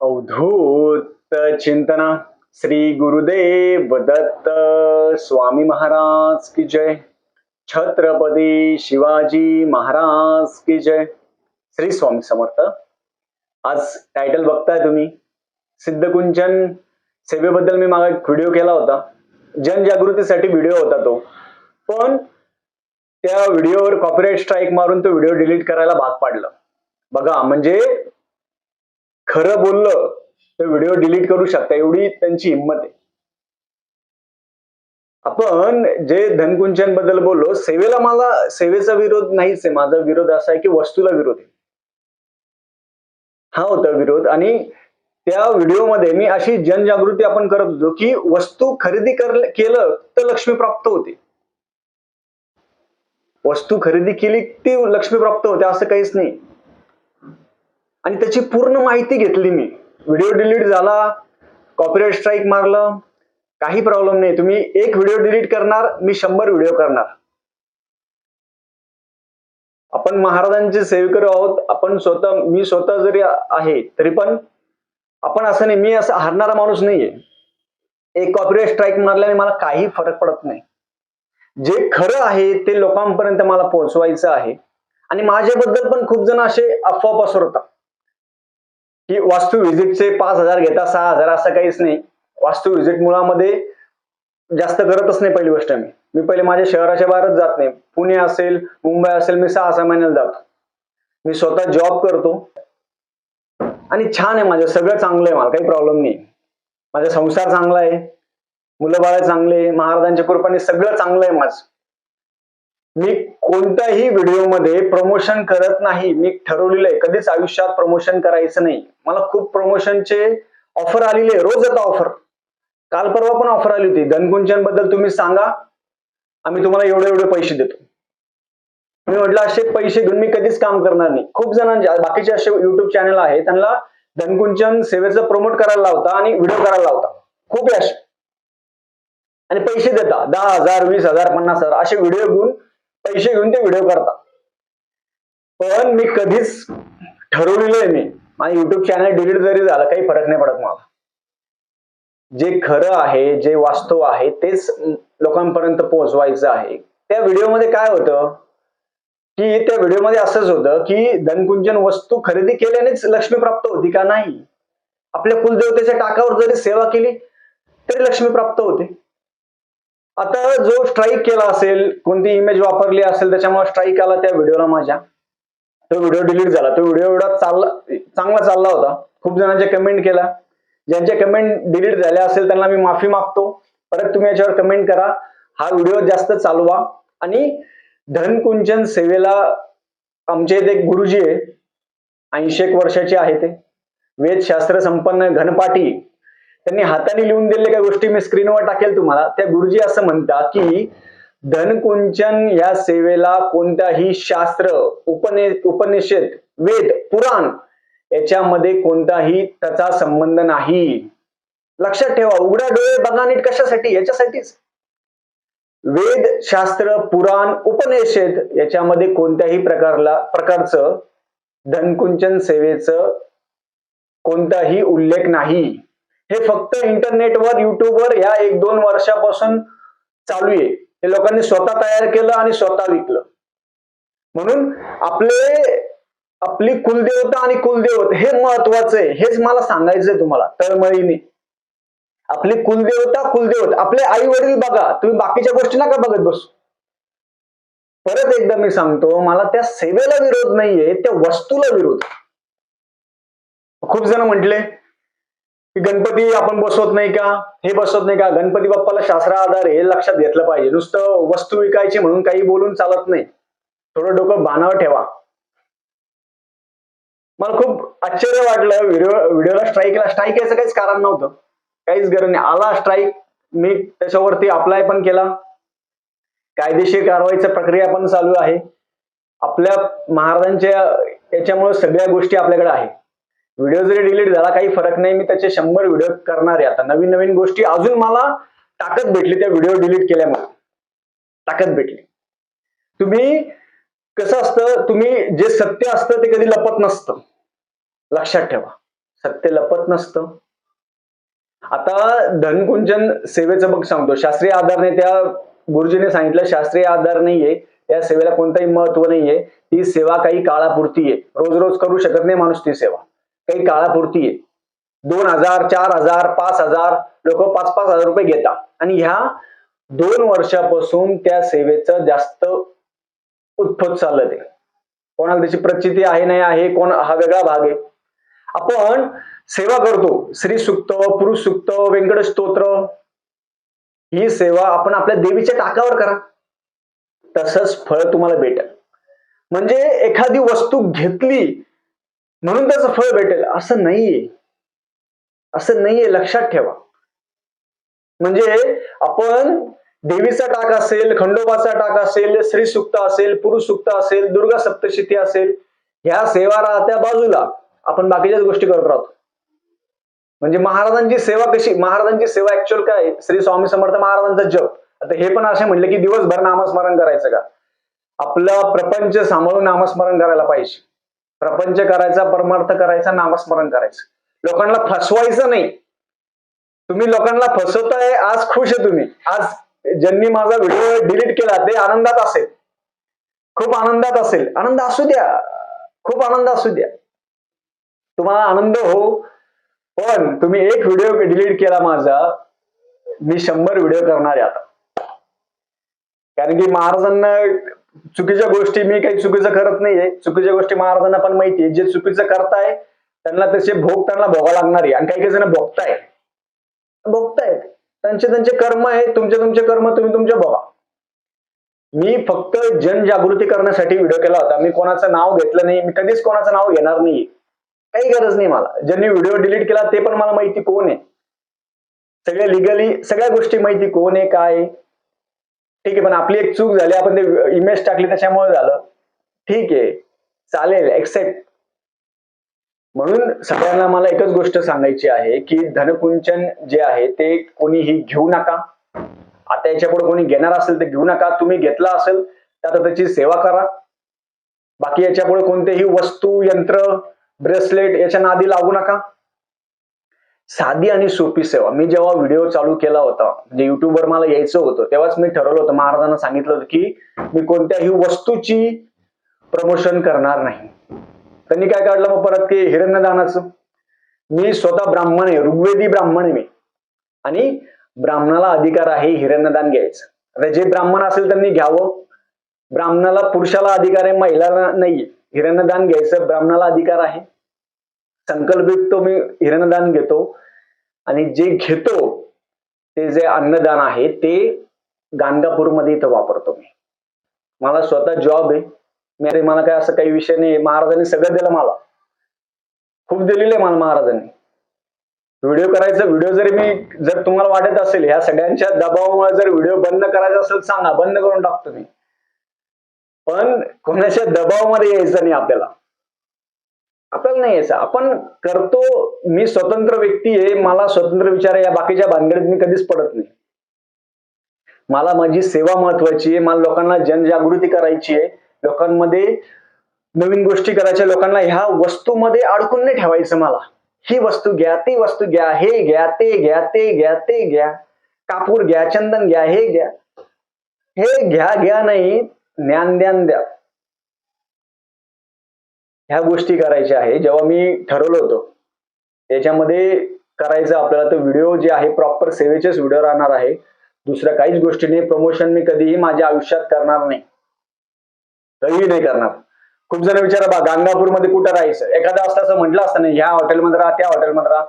अवधूत चिंतन श्री गुरुदेव दत्त स्वामी महाराज की जय। छत्रपती शिवाजी महाराज की जय। श्री स्वामी समर्थ। आज टायटल बघताय तुम्ही। सिद्धकुंचन सेवेबद्दल मी मागे एक व्हिडिओ केला होता। जनजागृतीसाठी व्हिडिओ होता तो। पण त्या व्हिडिओवर कॉपीराईट स्ट्राईक मारून तो व्हिडिओ डिलीट करायला भाग पाडलं। बघा म्हणजे खरं बोललं तर व्हिडिओ डिलीट करू शकता. एवढी त्यांची हिंमत आहे. आपण जे धनकुंचनबद्दल बोललो सेवेला मला सेवेचा विरोध नाहीच आहे. माझा विरोध असा आहे की वस्तूला विरोध आहे. हा होता विरोध. आणि त्या व्हिडिओमध्ये मी अशी जनजागृती आपण करत होतो की वस्तू खरेदी कर केलं तर लक्ष्मी प्राप्त होते. वस्तू खरेदी केली ती लक्ष्मी प्राप्त होते असं काहीच नाही. आणि त्याची पूर्ण माहिती घेतली मी. व्हिडिओ डिलीट झाला कॉपीराईट स्ट्राईक मारलं काही प्रॉब्लेम नाही. तुम्ही एक व्हिडिओ डिलीट करणार मी शंभर व्हिडिओ करणार. आपण महाराजांचे सेवकर आहोत. आपण स्वतः मी स्वतः जरी आहे तरी पण आपण असं नाही मी असं हारणारा माणूस नाहीये. एक कॉपीराईट स्ट्राईक मारल्याने मला काही फरक पडत नाही. जे खरं आहे ते लोकांपर्यंत मला पोहोचवायचं आहे. आणि माझ्याबद्दल पण खूप जण असे अफवा पसरवतात. की वास्तू व्हिजिटचे पाच हजार घेता सहा हजार असं काहीच नाही. वास्तू व्हिजिट मुळामध्ये जास्त करतच नाही पहिली गोष्ट मी. मी पहिले माझ्या शहराच्या बाहेरच जात नाही. पुणे असेल मुंबई असेल मी सहा सहा महिन्याला जातो. मी स्वतः जॉब करतो. आणि छान आहे माझं. सगळं चांगलं आहे. मला काही प्रॉब्लेम नाही. माझा संसार चांगला आहे. मुलं बाळ चांगले महाराजांच्या कृपाने सगळं चांगलं आहे माझं. मी कोणत्याही व्हिडिओमध्ये प्रमोशन करत नाही. मी ठरवलेलं आहे. कधीच आयुष्यात प्रमोशन करायचं नाही. मला खूप प्रमोशनचे ऑफर आलेले रोज आता ऑफर काल परवा पण ऑफर आली होती. धनकुंचनबद्दल तुम्ही सांगा. आम्ही तुम्हाला एवढे एवढे पैसे देतो. मी म्हटलं असे पैसे घेऊन मी कधीच काम करणार नाही. खूप जणांचे बाकीचे असे युट्यूब चॅनल आहेत. त्यांना धनकुंचन सेवेचं प्रमोट करायला लावता आणि व्हिडिओ करायला लावता. खूप आहे असे आणि पैसे देता. दहा हजार वीस हजार पन्नास हजार असे व्हिडिओ घेऊन पैसे घेऊन ते व्हिडिओ करता पण मी कधीच ठरवलेलं आहे मी. माझं युट्यूब चॅनल डिलीट जरी झालं काही फरक नाही पडत मला. जे खरं आहे जे वास्तव आहे तेच लोकांपर्यंत पोहोचवायचं आहे. त्या व्हिडिओमध्ये काय होतं? की त्या व्हिडिओमध्ये असंच होतं की धनकुंजन वस्तू खरेदी केल्यानेच लक्ष्मी प्राप्त होती का नाही? आपल्या कुलदेवतेच्या टाकावर जरी सेवा केली तरी लक्ष्मी प्राप्त होते. आता जो स्ट्राईक केला असेल कोणती इमेज वापरली असेल त्याच्यामुळे स्ट्राईक आला त्या व्हिडिओला माझ्या. तो व्हिडिओ डिलीट झाला. तो व्हिडिओ एवढा चालला चांगला चालला होता. खूप जणांच्या कमेंट केला. ज्यांच्या कमेंट डिलीट झाल्या असेल त्यांना मी माफी मागतो. परत तुम्ही याच्यावर कमेंट करा. हा व्हिडिओ जास्त चालवा. आणि धनकुंचन सेवेला आमचे इथे एक गुरुजी आहे. ऐंशी एक वर्षाचे आहे ते. वेदशास्त्र संपन्न घनपाटी. त्यांनी हाताने लिहून दिलेल्या काही गोष्टी मी स्क्रीनवर टाकेल तुम्हाला. त्या गुरुजी असं म्हणतात की धनकुंचन या सेवेला कोणताही शास्त्र उपने उपनिषद वेद पुराण याच्यामध्ये कोणताही त्याचा संबंध नाही. लक्षात ठेवा उघड्या डोळे बघा नीट कशासाठी? याच्यासाठीच. वेद शास्त्र पुराण उपनिषद याच्यामध्ये कोणत्याही प्रकारला प्रकारचं धनकुंचन सेवेचं कोणताही उल्लेख नाही. हे फक्त इंटरनेटवर युट्यूबवर या एक दोन वर्षापासून चालू आहे. हे लोकांनी स्वतः तयार केलं आणि स्वतः विकलं. म्हणून आपले आपली कुलदेवता आणि कुलदेवत हे महत्वाचं आहे. हेच मला सांगायचंय तुम्हाला तळमळीने. आपली कुलदेवता कुलदेवत आपले आई वडील बघा तुम्ही बाकीच्या गोष्टी नका बघत बसू. परत एकदा मी सांगतो मला त्या सेवेला विरोध नाहीये त्या वस्तूला विरोध खूप जण म्हटले की गणपती आपण बसवत नाही का? हे बसवत नाही का? गणपती बाप्पाला शास्त्र आधार हे लक्षात घेतलं पाहिजे. नुसतं वस्तू विकायची म्हणून काही बोलून चालत नाही. थोडं डोकं बाणावर ठेवा. मला खूप आश्चर्य वाटलं. व्हिडिओ व्हिडिओला स्ट्राईकला स्ट्राईक यायचं काहीच कारण नव्हतं. काहीच गरज नाही. आला स्ट्राईक मी त्याच्यावरती अप्लाय पण केला. कायदेशीर कारवाईची प्रक्रिया पण चालू आहे. आपल्या महाराजांच्या याच्यामुळे सगळ्या गोष्टी आपल्याकडे आहे व्हिडिओ जरी डिलीट झाला काही फरक नाही. मी त्याचे शंभर व्हिडिओ करणार आहे आता. नवीन नवीन गोष्टी अजून मला ताकद भेटली त्या व्हिडिओ डिलीट केल्यामुळे. ताकद भेटली. तुम्ही कसं असतं तुम्ही जे सत्य असतं ते कधी लपत नसतं. लक्षात ठेवा. सत्य लपत नसतं. आता धनकुंचन सेवेचं बघ सांगतो. शास्त्रीय आधार नाही त्या गुरुजीने सांगितलं शास्त्रीय आधार नाहीये. त्या सेवेला कोणतंही महत्त्व नाहीये. ती सेवा काही काळापुरती आहे. रोज रोज करू शकत नाही माणूस ती सेवा. काही काळापुरती आहे. दोन हजार चार हजार पाच हजार लोक पाच पाच हजार रुपये घेतात. आणि ह्या दोन वर्षापासून त्या सेवेचं जास्त उत्पत चाललं ते कोणाला त्याची प्रचिती आहे नाही आहे कोण हा वेगळा भाग आहे. आपण सेवा करतो. श्री सुक्त पुरुष सुक्त व्यंकट स्तोत्र. ही सेवा आपण आपल्या देवीच्या टाकावर करा. तसंच फळ तुम्हाला भेटेल. म्हणजे एखादी वस्तू घेतली म्हणून त्याचं फळ भेटेल. असं नाहीये. असं नाहीये. लक्षात ठेवा. म्हणजे आपण देवीचा टाक असेल खंडोबाचा टाक असेल श्री सुक्त असेल पुरुष सुक्त असेल दुर्गा सप्तशती असेल ह्या सेवा राहत्या बाजूला. आपण बाकीच्याच गोष्टी करत राहतो. म्हणजे महाराजांची सेवा कशी? महाराजांची सेवा ऍक्च्युअल काय? श्री स्वामी समर्थ महाराजांचा जप. आता हे पण असे म्हणले की दिवसभर नामस्मरण करायचं का? आपला प्रपंच सांभाळून नामस्मरण करायला पाहिजे. प्रपंच करायचा परमार्थ करायचा नामस्मरण करायचं. लोकांना फसवायचं नाही. तुम्ही लोकांना फसवताय आज खुश आहे तुम्ही. आज ज्यांनी माझा व्हिडिओ डिलीट केला ते आनंदात असेल. खूप आनंदात असेल. आनंद असू द्या. खूप आनंद असू द्या. तुम्हाला आनंद हो. पण तुम्ही एक व्हिडिओ डिलीट केला माझा मी शंभर व्हिडिओ करणार आहे आता. कारण की महाराजांना चुकीच्या गोष्टी मी काही चुकीचं करत नाहीये. चुकीच्या गोष्टी महाराजांना पण माहिती आहे जे चुकीचं करताय त्यांना तसे भोग त्यांना भोगा लागणार आहे. आणि काही काही जण भोगताय भोगतायत. त्यांचे त्यांचे कर्म आहे तुमचे तुमचे कर्म तुम्ही तुमचे भोगा. मी फक्त जनजागृती करण्यासाठी व्हिडिओ केला होता. मी कोणाचं नाव घेतलं नाही. मी कधीच कोणाचं नाव घेणार नाही काही गरज नाही मला. ज्यांनी व्हिडिओ डिलीट केला ते पण मला माहिती कोण आहे? सगळ्या लिगली सगळ्या गोष्टी माहिती कोण आहे काय ठीक आहे पण आपली एक चूक झाली आपण ते इमेज टाकली त्याच्यामुळे झालं. ठीक आहे चालेल एक्सेप्ट म्हणून सगळ्यांना मला एकच गोष्ट सांगायची आहे की धनकुंचन जे आहे ते कोणीही घेऊ नका. आता याच्यापुढे कोणी घेणार असेल तर घेऊ नका. तुम्ही घेतला असेल तर आता त्याची सेवा करा. बाकी याच्यापुढे कोणतेही वस्तू यंत्र ब्रेसलेट याच्या नादी लागू नका. साधी आणि सोपी सेवा. मी जेव्हा व्हिडिओ चालू केला होता म्हणजे युट्यूबवर मला यायचं होतं तेव्हाच मी ठरवलं होतं. महाराजांना सांगितलं होतं की मी कोणत्याही वस्तूची प्रमोशन करणार नाही. त्यांनी काय काढलं मग परत की हिरण्यदानाचं? मी स्वतः ब्राह्मण आहे ऋग्वेदी ब्राह्मण आहे मी. आणि ब्राह्मणाला अधिकार आहे हिरण्यदान घ्यायचं. आता जे ब्राह्मण असेल त्यांनी घ्यावं. ब्राह्मणाला पुरुषाला अधिकार आहे महिलाला नाहीये. हिरण्यदान घ्यायचं ब्राह्मणाला अधिकार आहे. संकल्पित तो मी हिरणदान घेतो. आणि जे घेतो ते जे अन्नदान आहे ते गाणगापूरमध्ये इथं वापरतो मी. मला स्वतः जॉब आहे. मी अरे मला काय असं काही विषय नाही महाराजांनी सगळं दिलं मला. खूप दिलेलं आहे मला महाराजांनी. व्हिडिओ करायचा व्हिडिओ जरी मी जर तुम्हाला वाटत असेल ह्या सगळ्यांच्या दबावामुळे जर व्हिडिओ बंद करायचा असेल सांगा. बंद करून टाकतो मी. पण कोणाच्या दबावामध्ये यायचं नाही आपल्याला. आपल्याला नाही यायचं. आपण करतो मी स्वतंत्र व्यक्ती आहे मला स्वतंत्र विचार आहे या बाकीच्या भानगडीत मी कधीच पडत नाही. मला माझी सेवा महत्वाची आहे मला लोकांना जनजागृती करायची आहे. लोकांमध्ये नवीन गोष्टी करायच्या लोकांना ह्या वस्तूमध्ये अडकून नाही ठेवायचं मला. ही वस्तू घ्या ती वस्तू घ्या हे घ्या ते घ्या ते घ्या ते घ्या. कापूर घ्या चंदन घ्या हे घ्या. हे घ्या घ्या नाही ज्ञान द्यान द्या. ह्या गोष्टी करायच्या आहे. जेव्हा मी ठरवलं होतं त्याच्यामध्ये करायचं आपल्याला तर व्हिडिओ जे आहे प्रॉपर सेवेचेच व्हिडिओ राहणार आहे. दुसऱ्या काहीच गोष्टी नाही प्रमोशन मी कधीही माझ्या आयुष्यात करणार नाही. कधीही नाही करणार. खूप जण विचारा बा गाणगापूरमध्ये कुठं राहायचं? एखादा असतं असं म्हटलं असतं नाही ह्या हॉटेलमध्ये राहा त्या हॉटेलमध्ये राहा.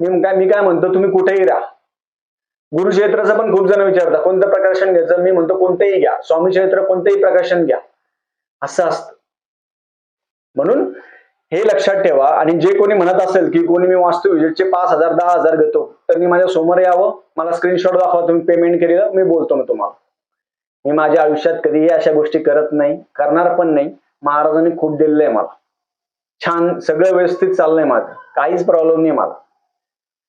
मी काय मी काय म्हणतो तुम्ही कुठेही राहा. गुरुक्षेत्राचं पण खूप जण विचारतात कोणतं प्रकाशन घ्यायचं? मी म्हणतो कोणतंही घ्या. स्वामी क्षेत्र कोणतंही प्रकाशन घ्या. असं असतं. म्हणून हे लक्षात ठेवा. आणि जे कोणी म्हणत असेल की कोणी मी वास्तू विजेटचे पाच हजार दहा हजार घेतो त्यांनी माझ्यासमोर यावं. मला स्क्रीनशॉट दाखवा तुम्ही पेमेंट केलेलं मी बोलतो मी तुम्हाला. मी माझ्या आयुष्यात कधीही अशा गोष्टी करत नाही करणार पण नाही. महाराजांनी खूप दिलेलं आहे मला. छान सगळं व्यवस्थित चाललंय माझं. काहीच प्रॉब्लेम नाही मला.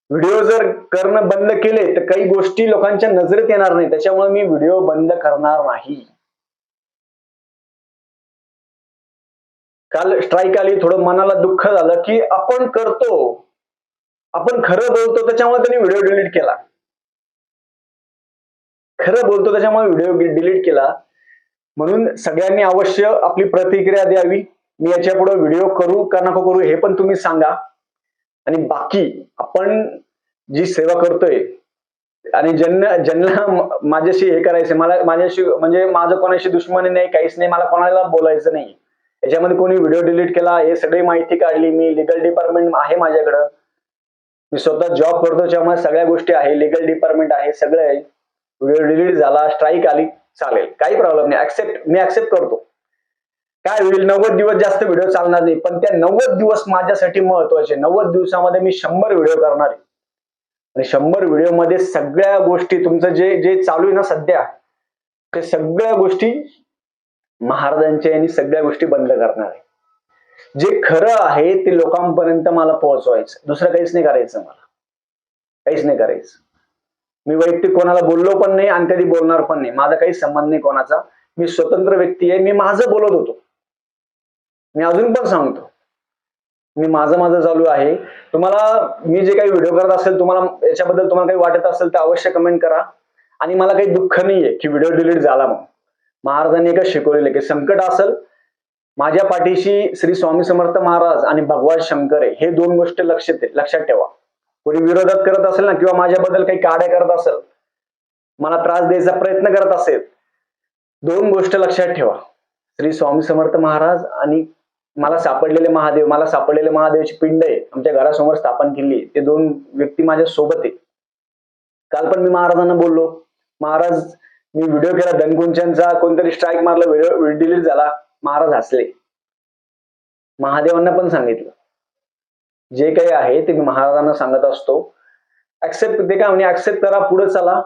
व्हिडिओ जर करणं बंद केले तर काही गोष्टी लोकांच्या नजरेत येणार नाही. त्याच्यामुळे मी व्हिडिओ बंद करणार नाही. काल स्ट्राईक आली थोडं मनाला दुःख झालं की आपण करतो. आपण खरं बोलतो त्याच्यामुळे त्यांनी व्हिडिओ डिलीट केला. खरं बोलतो त्याच्यामुळे व्हिडिओ डिलीट केला. म्हणून सगळ्यांनी अवश्य आपली प्रतिक्रिया द्यावी. मी याच्यापुढे व्हिडिओ करू का नको करू हे पण तुम्ही सांगा. आणि बाकी आपण जी सेवा करतोय आणि ज्यांना ज्यांना माझ्याशी हे करायचं मला माझ्याशी म्हणजे माझं कोणाशी दुश्मनी नाही काहीच नाही मला कोणाला बोलायचं नाही. याच्यामध्ये कोणी व्हिडिओ डिलीट केला हे सगळी माहिती काढली मी. लिगल डिपार्टमेंट आहे माझ्याकडं. मी स्वतः जॉब करतो त्यामुळे सगळ्या गोष्टी आहे. लिगल डिपार्टमेंट आहे सगळं आहे. व्हिडिओ डिलीट झाला स्ट्राईक आली चालेल. काही प्रॉब्लेम नाही. ऍक्सेप्ट मी ऍक्सेप्ट करतो. काय होईल? नव्वद दिवस जास्त व्हिडिओ चालणार नाही. पण त्या नव्वद दिवस माझ्यासाठी महत्त्वाचे. नव्वद दिवसामध्ये मी शंभर व्हिडिओ करणार आहे. आणि शंभर व्हिडिओमध्ये सगळ्या गोष्टी तुमचं जे जे चालू आहे ना सध्या ते सगळ्या गोष्टी महाराजांच्या यांनी सगळ्या गोष्टी बंद करणार आहे. जे खरं आहे ते लोकांपर्यंत मला पोहोचवायचं. दुसरं काहीच नाही करायचं मला. काहीच नाही करायचं. मी वैयक्तिक कोणाला बोललो पण नाही आणि कधी बोलणार पण नाही. माझा काही संबंध नाही कोणाचा. मी स्वतंत्र व्यक्ती आहे. मी माझं बोलत होतो. मी अजून पण सांगतो. मी माझं माझं चालू आहे. तुम्हाला मी जे काही व्हिडिओ करत असेल तुम्हाला याच्याबद्दल तुम्हाला काही वाटत असेल तर अवश्य कमेंट करा. आणि मला काही दुःख नाहीये की व्हिडिओ डिलीट झाला मग महाराजांनी एकच शिकवलेलं की संकट असेल माझ्या पाठीशी श्री स्वामी समर्थ महाराज आणि भगवान शंकर आहे. हे दोन गोष्टी लक्षात लक्षात ठेवा. कोणी विरोधात करत असेल ना किंवा माझ्याबद्दल काही काड्या करत असेल मला त्रास द्यायचा प्रयत्न करत असेल दोन गोष्ट लक्षात ठेवा. श्री स्वामी समर्थ महाराज आणि मला सापडलेले महादेव मला सापडलेले महादेवची पिंड आहे आमच्या घरासमोर स्थापन केली ते दोन व्यक्ती माझ्या सोबत आहे. काल पण मी महाराजांना बोललो. महाराज मी व्हिडिओ केला धनकुंचनचा कोणतरी स्ट्राईक मारला व्हिडिओ डिलीट झाला. महाराज हसले. महादेवांना पण सांगितलं. जे काही आहे ते मी महाराजांना सांगत असतो. ऍक्सेप्ट ते काय म्हणजे ऍक्सेप्ट करा पुढे चला.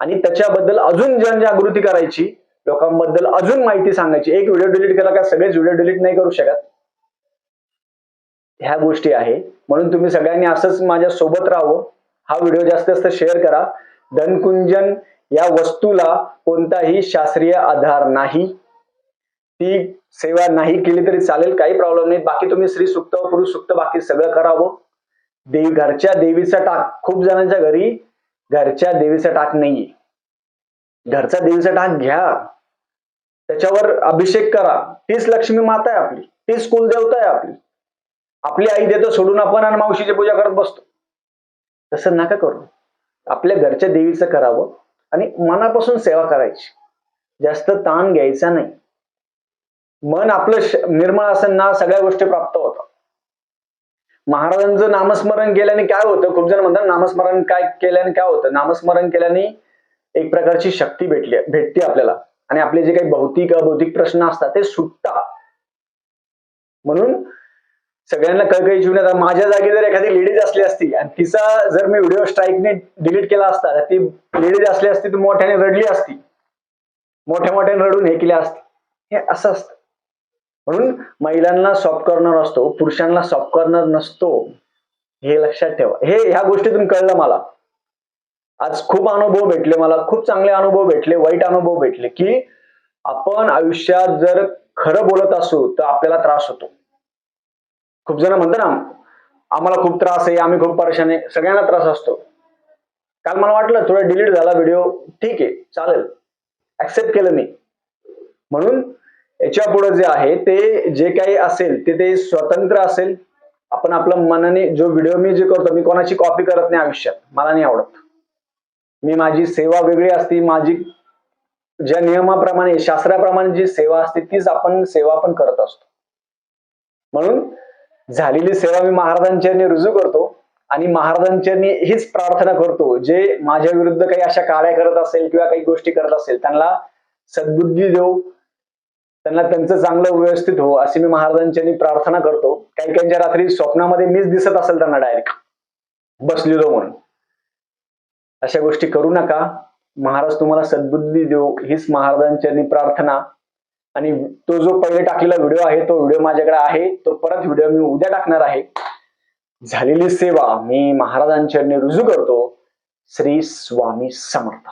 आणि त्याच्याबद्दल अजून जनजागृती करायची. लोकांबद्दल अजून माहिती सांगायची. एक व्हिडिओ डिलीट केला का सगळेच व्हिडिओ डिलीट नाही करू शकत. ह्या गोष्टी आहे. म्हणून तुम्ही सगळ्यांनी असंच माझ्या सोबत राहावं. हा व्हिडिओ जास्तीत जास्त शेअर करा. धनकुंजन या वस्तूला कोणताही शास्त्रीय आधार नाही. ती सेवा नाही केली तरी चालेल काही प्रॉब्लेम नाही. बाकी तुम्ही स्त्री सुक्त पुरुष सुक्त बाकी सगळं करावं. देवी घरच्या देवीचा टाक खूप जणांच्या घरी घरच्या देवीचा टाक नाहीये. घरचा देवीचा टाक घ्या. त्याच्यावर अभिषेक करा. तीच लक्ष्मी माता आहे आपली. तीच कुलदेवता आहे आपली. आपली आई देतो सोडून आपण आणि मावशीची पूजा करत बसतो. तसं नका करू. आपल्या घरच्या देवीचं करावं. आणि मनापासून सेवा करायची. जास्त ताण घ्यायचा नाही. मन आपलं निर्मळ असताना ना सगळ्या गोष्टी प्राप्त होतात. महाराजांचं नामस्मरण केल्याने काय होतं? खूप जण म्हणतात नामस्मरण काय केल्याने काय होतं? नामस्मरण केल्याने एक प्रकारची शक्ती भेटली भेटते आपल्याला. आणि आपले जे काही भौतिक अभौतिक प्रश्न असतात ते सुटतात. म्हणून सगळ्यांना कळकळी जीवन आता माझ्या जागी जर एखादी लेडीज असली असती आणि तिचा जर मी व्हिडिओ स्ट्राईकने डिलीट केला असता तर ती लेडीज असली असती तर मोठ्याने रडली असती. मोठ्या मोठ्याने रडून हे केले असते. हे असं असतं. म्हणून महिलांना सॉफ्ट कॉर्नर असतो पुरुषांना सॉफ्ट कॉर्नर नसतो. हे लक्षात ठेवा. हे ह्या गोष्टीतून कळलं मला. आज खूप अनुभव भेटले मला खूप चांगले अनुभव भेटले वाईट अनुभव भेटले की आपण आयुष्यात जर खरं बोलत असू तर आपल्याला त्रास होतो. खूप जण म्हणतात ना आम्हाला खूप त्रास आहे आम्ही खूप परेशान आहे सगळ्यांना त्रास असतो. काल मला वाटलं थोडा डिलीट झाला व्हिडिओ ठीक आहे चालेल. ऍक्सेप्ट केलं मी. म्हणून याच्यापुढे जे आहे ते जे काही असेल ते ते स्वतंत्र असेल. आपण आपल्या मनाने जो व्हिडिओ मी जे करतो मी कोणाची कॉपी करत नाही आयुष्यात. मला नाही आवडत. मी माझी सेवा वेगळी असती माझी ज्या नियमाप्रमाणे शास्त्राप्रमाणे जी सेवा असते तीच आपण सेवा पण करत असतो. म्हणून झालेली सेवा मी महाराजांच्या रुजू करतो आणि महाराजांच्या हीच प्रार्थना करतो. जे माझ्या विरुद्ध काही अशा काळ्या करत असेल किंवा काही गोष्टी करत असेल त्यांना सद्बुद्धी देऊ त्यांना त्यांचं चांगलं व्यवस्थित हो अशी मी महाराजांच्या प्रार्थना करतो. काही काहींच्या रात्री स्वप्नामध्ये मीच दिसत असेल त्यांना डायरेक्ट बसलेलो म्हणून. अशा गोष्टी करू नका. महाराज तुम्हाला सद्बुद्धी देऊ हीच महाराजांच्या प्रार्थना आणि तो जो पहिले टाकलेला व्हिडिओ आहे तो व्हिडिओ माझ्याकडे आहे तो परत व्हिडिओ मी उद्या टाकणार आहे. झालेली सेवा मी महाराजांच्या रुजू करतो. श्री स्वामी समर्थ.